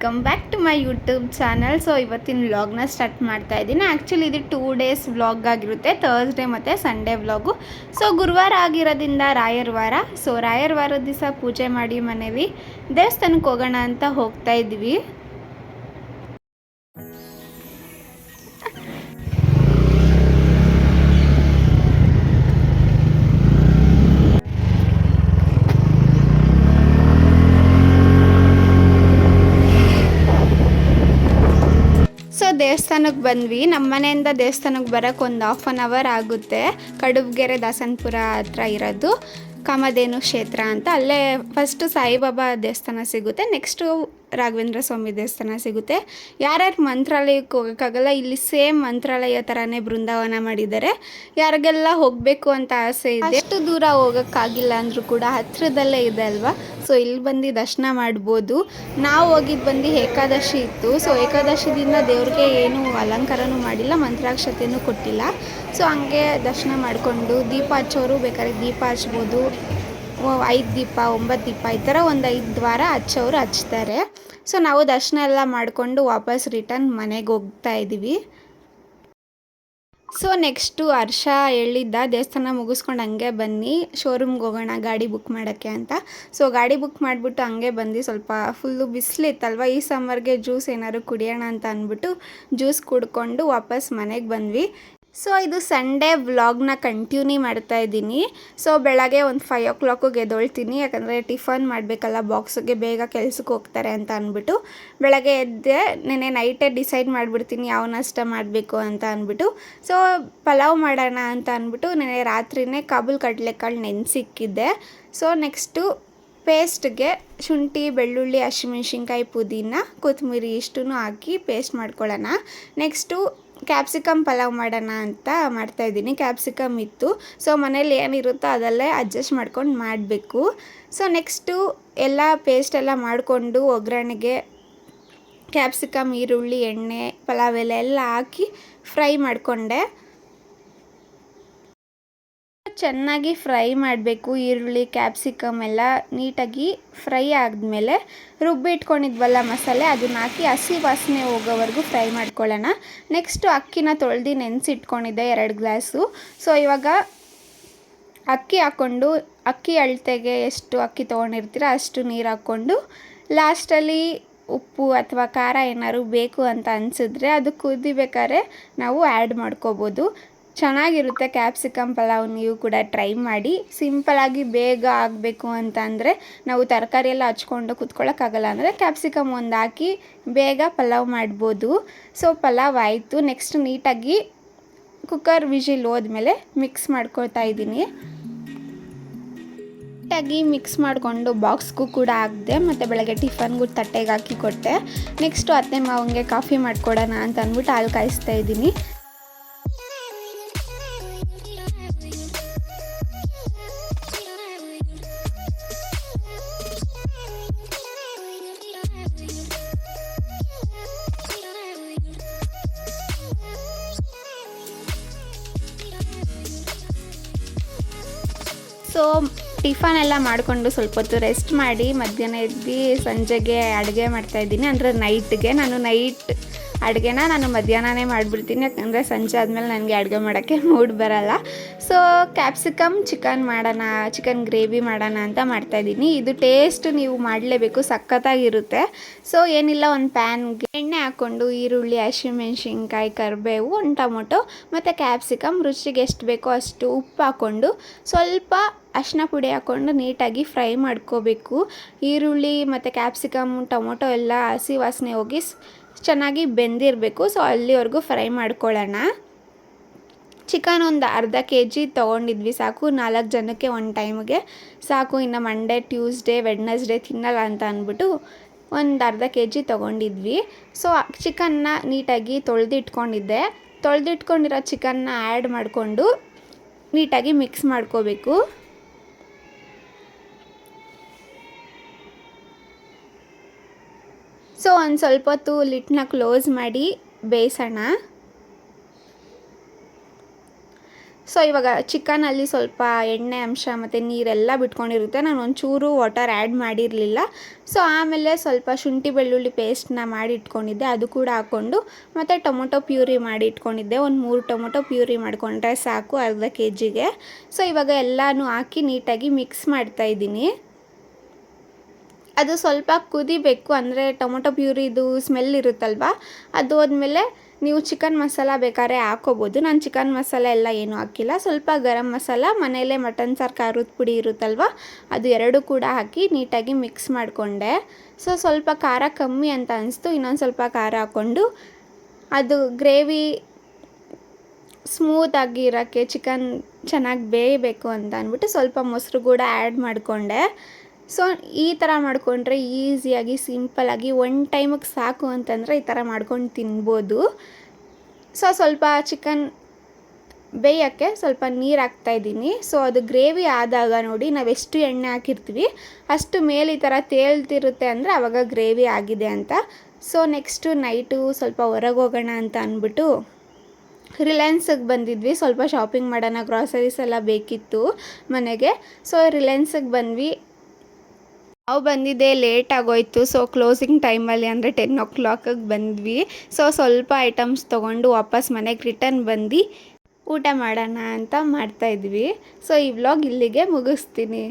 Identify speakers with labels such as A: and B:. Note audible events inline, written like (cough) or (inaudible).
A: Welcome back to my YouTube channel so ಇವತ್ತಿನ ವ್ಲಾಗ್ನ start ಮಾಡ್ತಾ ಇದ್ದೀನಿ. ಆ್ಯಕ್ಚುಲಿ ಇದು ಟೂ ಡೇಸ್ ವ್ಲಾಗ್ ಆಗಿರುತ್ತೆ. ಥರ್ಸ್ಡೇ ಮತ್ತು ಸಂಡೇ ವ್ಲಾಗು ಸೊ ಗುರುವಾರ ಆಗಿರೋದ್ರಿಂದ ರಾಯರ್ ವಾರ. ಸೊ ರಾಯರ್ ವಾರದ ದಿವಸ ಪೂಜೆ ಮಾಡಿ ಮನೇಲಿ ದೇವಸ್ಥಾನಕ್ಕೆ ಹೋಗೋಣ ಅಂತ ಹೋಗ್ತಾ ಇದ್ವಿ ದೇವಸ್ಥಾನಕ್ಕೆ ಬಂದ್ವಿ. ನಮ್ಮ ಮನೆಯಿಂದ ದೇವಸ್ಥಾನಕ್ಕೆ ಬರೋಕ್ಕೆ ಒಂದು ಹಾಫ್ ಆನ್ ಅವರ್ ಆಗುತ್ತೆ. ಕಡುಬ್ಗೆರೆ ದಾಸನ್ಪುರ ಹತ್ರ ಇರೋದು. ಕಾಮಧೇನು ಕ್ಷೇತ್ರ ಅಂತ. ಅಲ್ಲೇ ಫಸ್ಟು ಸಾಯಿಬಾಬಾ ದೇವಸ್ಥಾನ ಸಿಗುತ್ತೆ. ನೆಕ್ಸ್ಟು ರಾಘವೇಂದ್ರ ಸ್ವಾಮಿ ದೇವಸ್ಥಾನ ಸಿಗುತ್ತೆ. ಯಾರ್ಯಾರು ಮಂತ್ರಾಲಯಕ್ಕೆ ಹೋಗೋಕ್ಕಾಗಲ್ಲ, ಇಲ್ಲಿ ಸೇಮ್ ಮಂತ್ರಾಲಯ ಥರನೇ ಬೃಂದಾವನ ಮಾಡಿದ್ದಾರೆ. ಯಾರಿಗೆಲ್ಲ ಹೋಗಬೇಕು ಅಂತ ಆಸೆ ಇದೆ ಎಷ್ಟು ದೂರ ಹೋಗೋಕ್ಕಾಗಿಲ್ಲ ಅಂದರೂ ಕೂಡ ಹತ್ರದಲ್ಲೇ ಇದೆ ಅಲ್ವಾ? ಸೊ ಇಲ್ಲಿ ಬಂದು ದರ್ಶನ ಮಾಡ್ಬೋದು. ನಾವು ಹೋಗಿದ್ದು ಬಂದು ಏಕಾದಶಿ ಇತ್ತು. ಸೊ ಏಕಾದಶಿ ದಿನ ದೇವ್ರಿಗೆ ಏನು ಅಲಂಕಾರನೂ ಮಾಡಿಲ್ಲ ಮಂತ್ರಾಕ್ಷತೆಯೂ ಕೊಟ್ಟಿಲ್ಲ. ಸೊ ಹಂಗೆ ದರ್ಶನ ಮಾಡಿಕೊಂಡು ದೀಪ ಹಚ್ಚೋರು ಬೇಕಾದ್ರೆ ದೀಪ ಹಚ್ಬೋದು. ಐದು ದೀಪ, ಒಂಬತ್ತು ದೀಪ, ಈ ಥರ ಒಂದು ಐದು ವಾರ ಹಚ್ಚೋರು ಹಚ್ತಾರೆ. ಸೊ ನಾವು ದರ್ಶನ ಎಲ್ಲ ಮಾಡಿಕೊಂಡು ವಾಪಸ್ ರಿಟರ್ನ್ ಮನೆಗೆ ಹೋಗ್ತಾ ಇದ್ದೀವಿ ಸೊ ನೆಕ್ಸ್ಟು ಹರ್ಷ ಹೇಳಿದ್ದ, ದೇವಸ್ಥಾನ ಮುಗಿಸ್ಕೊಂಡು ಹಂಗೆ ಬನ್ನಿ ಶೋರೂಮ್ಗೆ ಹೋಗೋಣ, ಗಾಡಿ ಬುಕ್ ಮಾಡೋಕ್ಕೆ ಅಂತ. ಸೊ ಗಾಡಿ ಬುಕ್ ಮಾಡಿಬಿಟ್ಟು ಹಂಗೆ ಬಂದು ಸ್ವಲ್ಪ ಫುಲ್ಲು ಬಿಸಿಲಿತ್ತಲ್ವ ಈ ಸಮ್ಮರ್ಗೆ ಜ್ಯೂಸ್ ಏನಾದ್ರು ಕುಡಿಯೋಣ ಅಂತ ಅಂದ್ಬಿಟ್ಟು ಜ್ಯೂಸ್ ಕುಡ್ಕೊಂಡು ವಾಪಸ್ ಮನೆಗೆ ಬಂದ್ವಿ. ಸೊ ಇದು ಸಂಡೇ ವ್ಲಾಗ್ನ ಕಂಟಿನ್ಯೂ ಮಾಡ್ತಾ ಇದ್ದೀನಿ. ಸೊ ಬೆಳಗ್ಗೆ ಒಂದು ಫೈವ್ ಓ ಕ್ಲಾಕಿಗೆ ಗೆದೊಳ್ತೀನಿ ಯಾಕಂದರೆ ಟಿಫನ್ ಮಾಡಬೇಕಲ್ಲ ಬಾಕ್ಸ್ಗೆ ಬೇಗ ಕೆಲ್ಸಕ್ಕೆ ಹೋಗ್ತಾರೆ ಅಂತ ಅಂದ್ಬಿಟ್ಟು. ಬೆಳಗ್ಗೆ ಎದ್ದೆ ನೆನೆ ನೈಟೇ ಡಿಸೈಡ್ ಮಾಡಿಬಿಡ್ತೀನಿ ಯಾವ ನಷ್ಟ ಮಾಡಬೇಕು ಅಂತ ಅಂದ್ಬಿಟ್ಟು. ಸೊ ಪಲಾವ್ ಮಾಡೋಣ ಅಂತ ಅಂದ್ಬಿಟ್ಟು ನೆನೆ ರಾತ್ರಿನೇ ಕಾಬೂಲ್ ಕಡಲೆಕಾಳು ನೆನೆಸಿಕ್ಕಿದ್ದೆ. ಸೊ ನೆಕ್ಸ್ಟು ಪೇಸ್ಟ್ಗೆ ಶುಂಠಿ, ಬೆಳ್ಳುಳ್ಳಿ, ಹಸಿಮೆಣ್ಸಿನ್ಕಾಯಿ, ಪುದೀನ ಕೊತ್ತಂಬರಿ ಇಷ್ಟೂ ಹಾಕಿ ಪೇಸ್ಟ್ ಮಾಡ್ಕೊಳ್ಳೋಣ. ನೆಕ್ಸ್ಟು ಕ್ಯಾಪ್ಸಿಕಮ್ ಪಲಾವ್ ಮಾಡೋಣ ಅಂತ ಮಾಡ್ತಾಯಿದ್ದೀನಿ ಕ್ಯಾಪ್ಸಿಕಮ್ ಇತ್ತು. ಸೊ ಮನೇಲಿ ಏನಿರುತ್ತೋ ಅದಲ್ಲೇ ಅಡ್ಜಸ್ಟ್ ಮಾಡ್ಕೊಂಡು ಮಾಡಬೇಕು. ಸೊ ನೆಕ್ಸ್ಟು ಎಲ್ಲ ಪೇಸ್ಟ್ ಎಲ್ಲ ಮಾಡಿಕೊಂಡು ಒಗ್ಗರಣೆಗೆ ಕ್ಯಾಪ್ಸಿಕಮ್ ಈರುಳ್ಳಿ, ಎಣ್ಣೆ, ಪಲಾವ್ ಎಲೆ ಎಲ್ಲ ಹಾಕಿ ಫ್ರೈ ಮಾಡಿಕೊಂಡೆ. ಚೆನ್ನಾಗಿ ಫ್ರೈ ಮಾಡಬೇಕು, ಈರುಳ್ಳಿ, ಕ್ಯಾಪ್ಸಿಕಮ್ ಎಲ್ಲ ನೀಟಾಗಿ ಫ್ರೈ ಆದಮೇಲೆ ರುಬ್ಬಿಟ್ಕೊಂಡಿದ್ವಲ್ಲ ಮಸಾಲೆ, ಅದನ್ನ ಹಾಕಿ ಹಸಿ ವಾಸನೆ ಹೋಗೋವರೆಗೂ ಫ್ರೈ ಮಾಡ್ಕೊಳ್ಳೋಣ. ನೆಕ್ಸ್ಟು ಅಕ್ಕಿನ ತೊಳೆದು ನೆನೆಸಿಟ್ಕೊಂಡಿದ್ದೆ ಎರಡು ಗ್ಲಾಸು. ಸೊ ಇವಾಗ ಅಕ್ಕಿ ಹಾಕ್ಕೊಂಡು, ಅಕ್ಕಿ ಅಳತೆಗೆ ಎಷ್ಟು ಅಕ್ಕಿ ತೊಗೊಂಡಿರ್ತೀರ ಅಷ್ಟು ನೀರು ಹಾಕ್ಕೊಂಡು ಲಾಸ್ಟಲ್ಲಿ ಉಪ್ಪು ಅಥವಾ ಖಾರ ಏನಾದ್ರು ಬೇಕು ಅಂತ ಅನಿಸಿದ್ರೆ ಅದು ಕುದಿಬೇಕಾದ್ರೆ ನಾವು ಆ್ಯಡ್ ಮಾಡ್ಕೋಬೋದು. ಚೆನ್ನಾಗಿರುತ್ತೆ ಕ್ಯಾಪ್ಸಿಕಮ್ ಪಲಾವ್ ನೀವು ಕೂಡ ಟ್ರೈ ಮಾಡಿ. ಸಿಂಪಲಾಗಿ ಬೇಗ ಆಗಬೇಕು ಅಂತ ಅಂದರೆ ನಾವು ತರಕಾರಿ ಎಲ್ಲ ಹಚ್ಕೊಂಡು ಕುತ್ಕೊಳ್ಳೋಕ್ಕಾಗಲ್ಲ ಅಂದರೆ ಕ್ಯಾಪ್ಸಿಕಮ್ ಒಂದು ಹಾಕಿ ಬೇಗ ಪಲಾವ್ ಮಾಡ್ಬೋದು. ಸೊ ಪಲಾವ್ ಆಯಿತು. ನೆಕ್ಸ್ಟ್ ನೀಟಾಗಿ ಕುಕ್ಕರ್ ವಿಜಿಲ್ ಹೋದ್ಮೇಲೆ ಮಿಕ್ಸ್ ಮಾಡ್ಕೊಳ್ತಾ ಇದ್ದೀನಿ. ನೀಟಾಗಿ ಮಿಕ್ಸ್ ಮಾಡಿಕೊಂಡು ಬಾಕ್ಸ್ಗೂ ಕೂಡ ಹಾಕಿದೆ, ಮತ್ತು ಬೆಳಗ್ಗೆ ಟಿಫನ್ಗೂ ತಟ್ಟೆಗೆ ಹಾಕಿ ಕೊಟ್ಟೆ. ನೆಕ್ಸ್ಟು ಅತ್ತೆ ಮಾವಂಗೆ ಕಾಫಿ ಮಾಡಿಕೊಡೋಣ ಅಂತ ಅಂದ್ಬಿಟ್ಟು ಹಾಲು ಕಾಯಿಸ್ತಾ ಇದ್ದೀನಿ. ಸೊ ಟಿಫನ್ ಎಲ್ಲ ಮಾಡಿಕೊಂಡು ಸ್ವಲ್ಪ ಹೊತ್ತು ರೆಸ್ಟ್ ಮಾಡಿ ಮಧ್ಯಾಹ್ನ ಎದ್ದು ಸಂಜೆಗೆ ಅಡುಗೆ ಮಾಡ್ತಾಯಿದ್ದೀನಿ ಅಂದರೆ ನೈಟ್ಗೆ ನಾನು ನೈಟ್ ಅಡುಗೆನ ನಾನು ಮಧ್ಯಾಹ್ನನೇ ಮಾಡಿಬಿಡ್ತೀನಿ. ಯಾಕಂದರೆ ಸಂಜೆ ಆದಮೇಲೆ ನನಗೆ ಅಡುಗೆ ಮಾಡೋಕ್ಕೆ ಮೂಡ್ (laughs) ಬರಲ್ಲ. ಸೊ ಕ್ಯಾಪ್ಸಿಕಮ್ ಚಿಕನ್ ಮಾಡೋಣ ಚಿಕನ್ ಗ್ರೇವಿ ಮಾಡೋಣ ಅಂತ ಮಾಡ್ತಾಯಿದ್ದೀನಿ ಇದು ಟೇಸ್ಟ್ ನೀವು ಮಾಡಲೇಬೇಕು, ಸಖತ್ತಾಗಿರುತ್ತೆ. ಸೊ ಏನಿಲ್ಲ, ಒಂದು ಪ್ಯಾನ್ಗೆ ಎಣ್ಣೆ ಹಾಕ್ಕೊಂಡು ಈರುಳ್ಳಿ ಹಸಿಮೆಣ್ಸಿನ್ಕಾಯಿ ಕರಿಬೇವು ಒಂದು ಟೊಮೊಟೊ ಮತ್ತು ಕ್ಯಾಪ್ಸಿಕಮ್ ರುಚಿಗೆ ಎಷ್ಟು ಬೇಕೋ ಅಷ್ಟು ಉಪ್ಪು ಹಾಕ್ಕೊಂಡು ಸ್ವಲ್ಪ ಅರಿಶಿನ ಪುಡಿ ಹಾಕ್ಕೊಂಡು ನೀಟಾಗಿ ಫ್ರೈ ಮಾಡ್ಕೋಬೇಕು. ಈರುಳ್ಳಿ ಮತ್ತು ಕ್ಯಾಪ್ಸಿಕಮ್, ಟೊಮೊಟೊ ಎಲ್ಲ ಹಸಿ ವಾಸನೆ ಹೋಗಿ ಚೆನ್ನಾಗಿ ಬೆಂದಿರಬೇಕು. ಸೊ ಅಲ್ಲಿವರೆಗೂ ಫ್ರೈ ಮಾಡ್ಕೊಳ್ಳೋಣ. ಚಿಕನ್ ಒಂದು ಅರ್ಧ ಕೆ ಜಿ ತೊಗೊಂಡಿದ್ವಿ ಸಾಕು. ನಾಲ್ಕು ಜನಕ್ಕೆ ಒಂದು ಟೈಮ್ಗೆ. ಸಾಕು, ಇನ್ನು ಮಂಡೇ ಟ್ಯೂಸ್ಡೇ ವೆಡ್ನಸ್ಡೇ ತಿನ್ನಲ್ಲ ಅಂತ ಅಂದ್ಬಿಟ್ಟು ಒಂದು ಅರ್ಧ ಕೆ ಜಿ ತೊಗೊಂಡಿದ್ವಿ. ಸೊ ಚಿಕನ್ನ ನೀಟಾಗಿ ತೊಳೆದಿಟ್ಕೊಂಡಿದ್ದೆ. ತೊಳೆದಿಟ್ಕೊಂಡಿರೋ ಚಿಕನ್ನ ಆ್ಯಡ್ ಮಾಡಿಕೊಂಡು ನೀಟಾಗಿ ಮಿಕ್ಸ್ ಮಾಡ್ಕೋಬೇಕು. ಸೊ ಒಂದು ಸ್ವಲ್ಪ ಹೊತ್ತು ಲಿಟ್ನ ಕ್ಲೋಸ್ ಮಾಡಿ ಬೇಯಿಸೋಣ. ಸೊ ಇವಾಗ ಚಿಕನಲ್ಲಿ ಸ್ವಲ್ಪ ಎಣ್ಣೆ, ಅಂಶ ಮತ್ತು ನೀರೆಲ್ಲ ಬಿಟ್ಕೊಂಡಿರುತ್ತೆ. ನಾನು ಒಂಚೂರು ವಾಟರ್ ಆ್ಯಡ್ ಮಾಡಿರಲಿಲ್ಲ. ಸೊ ಆಮೇಲೆ ಸ್ವಲ್ಪ ಶುಂಠಿ ಬೆಳ್ಳುಳ್ಳಿ ಪೇಸ್ಟ್ನ ಮಾಡಿ ಇಟ್ಕೊಂಡಿದ್ದೆ. ಅದು ಕೂಡ ಹಾಕ್ಕೊಂಡು ಮತ್ತು ಟೊಮೊಟೊ ಪ್ಯೂರಿ ಮಾಡಿ ಇಟ್ಕೊಂಡಿದ್ದೆ. ಒಂದು ಮೂರು ಟೊಮೊಟೊ ಪ್ಯೂರಿ ಮಾಡಿಕೊಂಡ್ರೆ ಸಾಕು ಅರ್ಧ ಕೆ ಜಿಗೆ ಸೊ ಇವಾಗ ಎಲ್ಲನೂ ಹಾಕಿ ನೀಟಾಗಿ ಮಿಕ್ಸ್ ಮಾಡ್ತಾ ಇದ್ದೀನಿ. ಅದು ಸ್ವಲ್ಪ ಕುದಿಬೇಕು, ಅಂದರೆ ಟೊಮೊಟೊ ಪ್ಯೂರಿದು ಸ್ಮೆಲ್ ಇರುತ್ತಲ್ವ? ಅದು ಹೋದ್ಮೇಲೆ ನೀವು ಚಿಕನ್ ಮಸಾಲ ಬೇಕಾದ್ರೆ ಹಾಕೋಬೋದು. ನಾನು ಚಿಕನ್ ಮಸಾಲ ಎಲ್ಲ ಏನೂ ಹಾಕಿಲ್ಲ. ಸ್ವಲ್ಪ ಗರಂ ಮಸಾಲ ಮನೆಯಲ್ಲೇ ಮಟನ್ ಸಾರು ಖಾರದ ಪುಡಿ ಇರುತ್ತಲ್ವ, ಅದು ಎರಡು ಕೂಡ ಹಾಕಿ ನೀಟಾಗಿ ಮಿಕ್ಸ್ ಮಾಡಿಕೊಂಡೆ. ಸೊ ಸ್ವಲ್ಪ ಖಾರ ಕಮ್ಮಿ ಅಂತ ಅನಿಸ್ತು. ಇನ್ನೊಂದು ಸ್ವಲ್ಪ ಖಾರ ಹಾಕ್ಕೊಂಡು ಅದು ಗ್ರೇವಿ ಸ್ಮೂತಾಗಿ ಇರೋಕ್ಕೆ ಚಿಕನ್ ಚೆನ್ನಾಗಿ ಬೇಯಬೇಕು ಅಂತ ಅಂದ್ಬಿಟ್ಟು ಸ್ವಲ್ಪ ಮೊಸರು ಕೂಡ ಆ್ಯಡ್ ಮಾಡಿಕೊಂಡೆ. ಸೊ ಈ ಥರ ಮಾಡಿಕೊಂಡ್ರೆ ಈಸಿಯಾಗಿ ಸಿಂಪಲಾಗಿ ಒನ್ ಟೈಮಿಗೆ ಸಾಕು ಅಂತಂದರೆ ಈ ಥರ ಮಾಡ್ಕೊಂಡು ತಿನ್ಬೋದು. ಸೊ ಸ್ವಲ್ಪ ಚಿಕನ್ ಬೇಯೋಕ್ಕೆ ಸ್ವಲ್ಪ ನೀರು ಹಾಕ್ತಾಯಿದ್ದೀನಿ ಸೊ ಅದು ಗ್ರೇವಿ ಆದಾಗ ನೋಡಿ ನಾವು ಎಷ್ಟು ಎಣ್ಣೆ ಹಾಕಿರ್ತೀವಿ, ಅಷ್ಟು ಮೇಲೆ ಈ ಥರ ತೇಳ್ತಿರುತ್ತೆ ಅಂದರೆ ಆವಾಗ ಗ್ರೇವಿ ಆಗಿದೆ ಅಂತ. ಸೊ ನೆಕ್ಸ್ಟು ನೈಟು ಸ್ವಲ್ಪ ಹೊರಗೆ ಹೋಗೋಣ ಅಂತ ಅಂದ್ಬಿಟ್ಟು ರಿಲಯನ್ಸಿಗೆ ಬಂದಿದ್ವಿ. ಸ್ವಲ್ಪ ಶಾಪಿಂಗ್ ಮಾಡೋಣ ಗ್ರಾಸರೀಸ್ ಎಲ್ಲ ಬೇಕಿತ್ತು ಮನೆಗೆ. ಸೊ ರಿಲಯನ್ಸಿಗೆ ಬಂದ್ವಿ. ನಾವು ಬಂದಿದ್ದೆ ಲೇಟ್ ಆಗೋಯ್ತು. ಸೊ ಕ್ಲೋಸಿಂಗ್ ಟೈಮಲ್ಲಿ ಅಂದರೆ ಟೆನ್ ಓ ಕ್ಲಾಕಿಗೆ ಬಂದ್ವಿ. ಸೊ ಸ್ವಲ್ಪ ಐಟಮ್ಸ್ ತೊಗೊಂಡು ವಾಪಸ್ ಮನೆಗೆ ರಿಟರ್ನ್ ಬಂದು ಊಟ ಮಾಡೋಣ ಅಂತ ಮಾಡ್ತಾಯಿದ್ವಿ ಸೊ ಈ ವ್ಲಾಗ್ ಇಲ್ಲಿಗೆ ಮುಗಿಸ್ತೀನಿ.